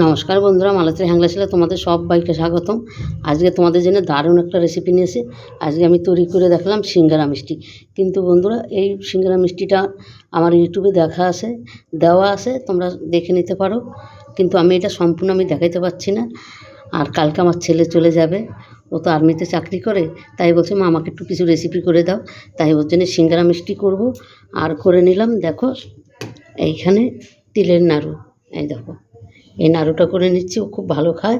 নমস্কার বন্ধুরা মালতী হ্যাংলাশিলা তোমাদের সব বাইকে স্বাগতম। আজকে তোমাদের জন্য দারুণ একটা রেসিপি নিয়ে এসে আজকে আমি তৈরি করে দেখলাম সিঙ্গারা মিষ্টি। কিন্তু বন্ধুরা, এই সিঙ্গারা মিষ্টিটা আমার ইউটিউবে দেখা আছে, দেওয়া আছে, তোমরা দেখে নিতে পারো। কিন্তু আমি এটা সম্পূর্ণ আমি দেখাইতে পারছি না। আর কালকে আমার ছেলে চলে যাবে, ও তো আর্মিতে চাকরি করে, তাই বলছে, মা, আমাকে একটু কিছু রেসিপি করে দাও। তাই ওর জন্য সিঙ্গারা মিষ্টি করব। আর করে নিলাম, দেখো, এইখানে তিলের নাড়ু, এই দেখো। এই নাড়ুটা করে নিচ্ছি, ও খুব ভালো খায়।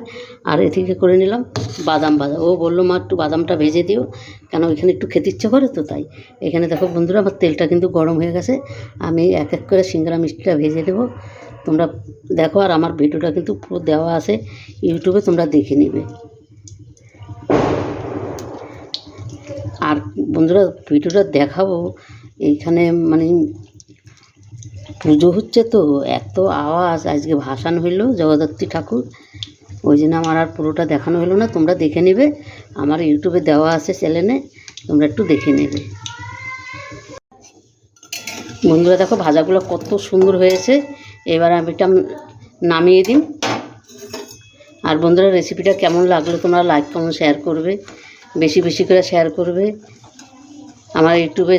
আর এদিকে করে নিলাম বাদাম বাদাম ও বলল, মা, একটু বাদামটা ভেজে দিও, কেন এখানে একটু খেতে ইচ্ছে করে তো তাই। এখানে দেখো বন্ধুরা, আমার তেলটা কিন্তু গরম হয়ে গেছে। আমি এক এক করে সিঙ্গারা মিষ্টিটা ভেজে দেবো তোমরা দেখো, আর আমার ভিডিওটা কিন্তু পুরো দেওয়া আছে, ইউটিউবে তোমরা দেখে নিবে। আর বন্ধুরা, ভিডিওটা দেখাবো, এইখানে মানে পুজো হচ্ছে তো, এত আওয়াজ, আজকে ভাসান হইল, জগদ্ধাত্রী ঠাকুর। ওই জন্য আমার আর পুরোটা দেখানো হলো না, তোমরা দেখে নেবে। আমার ইউটিউবে দেওয়া আছে চ্যানেলে তোমরা একটু দেখে নেবে। বন্ধুরা দেখো, ভাজাগুলো কত সুন্দর হয়েছে। এবার আমি এটা নামিয়ে দিন আর বন্ধুরা রেসিপিটা কেমন লাগল তোমরা লাইক কমেন্ট শেয়ার করবে। বেশি বেশি করে শেয়ার করবে। আমার ইউটিউবে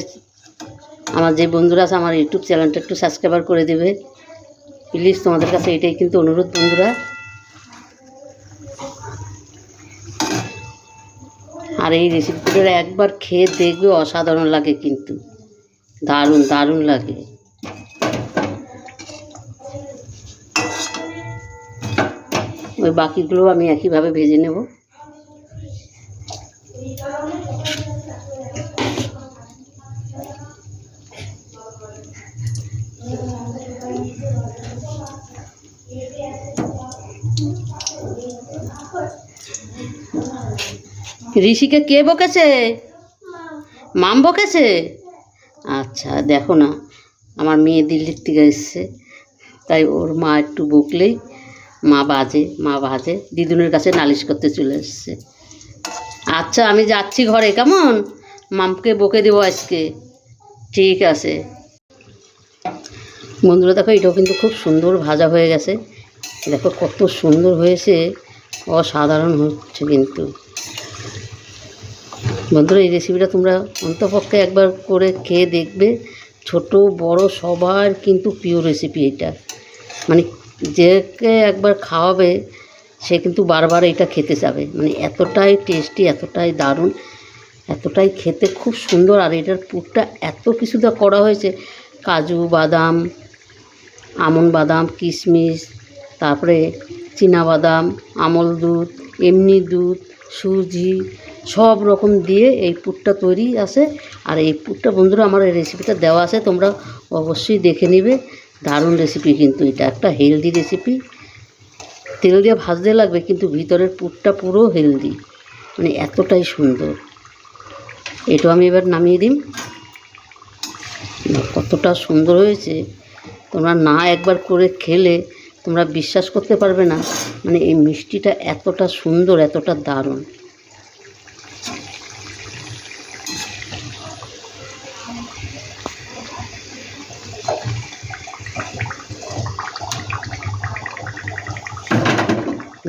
আমার যে বন্ধুরা আছে, আমার ইউটিউব চ্যানেলটা একটু সাবস্ক্রাইবার করে দেবে। প্লিজ তোমাদের কাছে এটাই কিন্তু অনুরোধ বন্ধুরা। আর এই রেসিপিগুলো একবার খেয়ে দেখবে, অসাধারণ লাগে কিন্তু। দারুণ দারুণ লাগে। ওই বাকিগুলো আমি একইভাবে ভেজে নেব। ঋষিকে কে বকেছে? মাম বকেছে? আচ্ছা দেখো না, আমার মেয়ে দিল্লির থেকে এসছে, তাই ওর মা একটু বকলেই মা বাজে মা বাজে, দিদুনের কাছে নালিশ করতে চলে এসছে। আচ্ছা আমি যাচ্ছি ঘরে, কেমন? মামকে বকে দেবো আজকে। ঠিক আছে। বন্ধুরা, দেখো, এটাও কিন্তু খুব সুন্দর ভাজা হয়ে গেছে। দেখো, কত সুন্দর হয়েছে। অসাধারণ হচ্ছে কিন্তু। বন্ধুরা এই রেসিপিটা তোমরা অন্তপক্ষে একবার করে খেয়ে দেখবে। ছোট, বড়, সবার কিন্তু প্রিয় রেসিপি এটা। মানে যেকে একবার খাওয়াবে, সে কিন্তু বারবার এটা খেতে যাবে। মানে এতটাই টেস্টি এতটাই দারুণ, এতটাই খেতে খুব সুন্দর। আর এটার পুরটা এত কিছুটা করা হয়েছে। কাজু বাদাম, আমন বাদাম, কিশমিশ, তারপরে বাদাম আমল দুধ, এমনি দুধ, সুজি, সব রকম দিয়ে এই পুরটা তৈরি আছে। আর এই পুরটা বন্ধুরা আমার এই রেসিপিটা দেওয়া আছে, তোমরা অবশ্যই দেখে নিবে। দারুণ রেসিপি কিন্তু এটা, একটা হেলদি রেসিপি তেল দিয়ে ভাজতে লাগবে, কিন্তু ভিতরের পুরটা পুরো হেলদি মানে এতটাই সুন্দর। এটাও আমি এবার নামিয়ে দিই কতটা সুন্দর হয়েছে। তোমরা না একবার করে খেলে তোমরা বিশ্বাস করতে পারবে না। মানে এই মিষ্টিটা এতটা সুন্দর, এতটা দারুণ।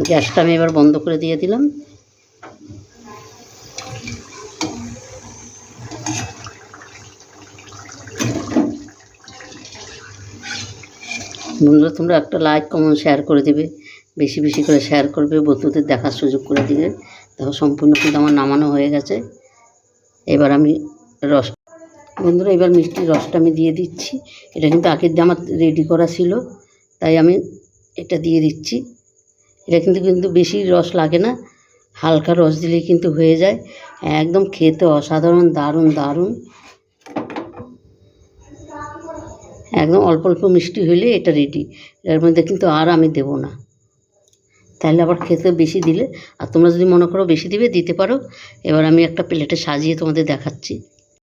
গ্যাসটা আমি এবার বন্ধ করে দিয়ে দিলাম। বন্ধুরা, তোমরা একটা লাইক কমেন্ট শেয়ার করে দেবে। বেশি বেশি করে শেয়ার করবে, বন্ধুদের দেখার সুযোগ করে দিবে। দেখো, সম্পূর্ণ কিন্তু আমার নামানো হয়ে গেছে। এবার আমি রস বন্ধুরা, এবার মিষ্টির রসটা আমি দিয়ে দিচ্ছি। এটা কিন্তু আগের দিয়ে আমার রেডি করা ছিল, তাই আমি এটা দিয়ে দিচ্ছি। এটা কিন্তু কিন্তু বেশি রস লাগে না, হালকা রস দিলেই কিন্তু হয়ে যায়। একদম খেতে অসাধারণ, দারুণ দারুণ। একদম অল্প অল্প মিষ্টি হইলে এটা রেডি এর মধ্যে কিন্তু আর আমি দেব না। তাহলে আবার খেতে বেশি দিলে, আর তোমরা যদি মনে করো বেশি দিবে, দিতে পারো। এবার আমি একটা প্লেটে সাজিয়ে তোমাদের দেখাচ্ছি।